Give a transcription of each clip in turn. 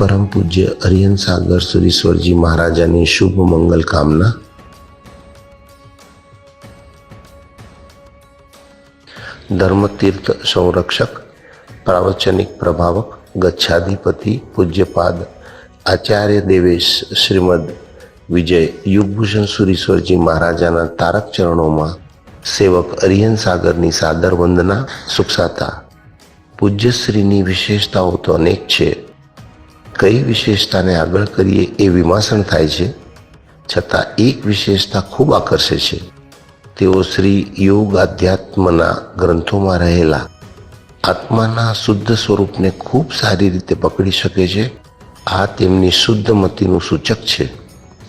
પરમ પૂજ્ય અરિયન સાગર સુરીશ્વરજી મહારાજાની શુભ મંગલ કામના. ધર્મતીર્થ સંરક્ષક, પ્રાવચનિક પ્રભાવક, ગચ્છાધિપતિ, પૂજ્યપાદ, આચાર્ય દેવેશ શ્રીમદ વિજય યુગભૂષણ સુરીશ્વરજી મહારાજાના તારક ચરણોમાં સેવક અરિયન સાગરની સાદર વંદના સુખસાતા પૂજ્યશ્રીની વિશેષતાઓ તો અનેક છે. કઈ વિશેષતાને આગળ કરીએ એ વિમાસણ થાય છે, છતાં એક વિશેષતા ખૂબ આકર્ષે છે. તેઓ શ્રી યોગ આધ્યાત્મના ગ્રંથોમાં રહેલા આત્માના શુદ્ધ સ્વરૂપને ખૂબ સારી રીતે પકડી શકે છે. આ તેમની શુદ્ધ મતિનું સૂચક છે.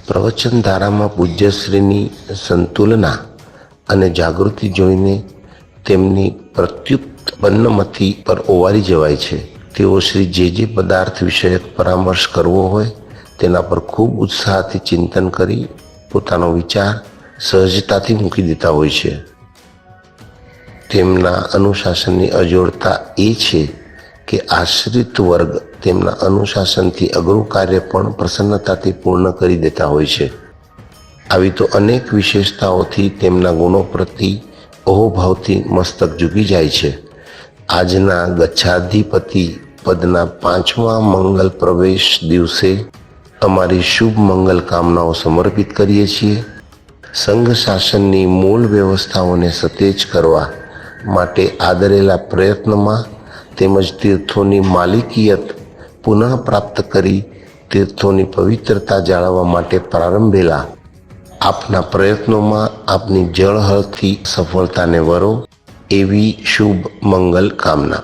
પ્રવચન ધારામાં પૂજ્યશ્રીની સંતુલના અને જાગૃતિ જોઈને તેમની પ્રત્યુત બન્નમતી પર ઓવારી જવાય છે. તેઓ શ્રી જે જે પદાર્થ વિષયક પરામર્શ કરવો હોય, તેના પર ખૂબ ઉત્સાહથી ચિંતન કરી પોતાનો વિચાર સહજતાથી મૂકી દેતા હોય છે. તેમના અનુશાસનની અજોડતા એ છે કે આશ્રિત વર્ગ તેમના અનુશાસનથી અઘરું કાર્ય પણ પ્રસન્નતાથી પૂર્ણ કરી દેતા હોય છે. આવી તો અનેક વિશેષતાઓથી તેમના ગુણો પ્રતિ અહોભાવથી મસ્તક ઝૂકી જાય છે. આજના ગચ્છાધિપતિ પદના પાંચમા મંગલ પ્રવેશ દિવસે અમારી શુભ મંગલ કામનાઓ સમર્પિત કરીએ છીએ. સંઘ શાસનની મૂળ વ્યવસ્થાઓને સતેજ કરવા માટે આદરેલા પ્રયત્નમાં તેમજ તીર્થોની માલિકિયત પુનઃ પ્રાપ્ત કરી તીર્થોની પવિત્રતા જાળવવા માટે પ્રારંભેલા આપના પ્રયત્નોમાં આપની જળહળથી સફળતાને વરો. એવી શુભ મંગલ કામના.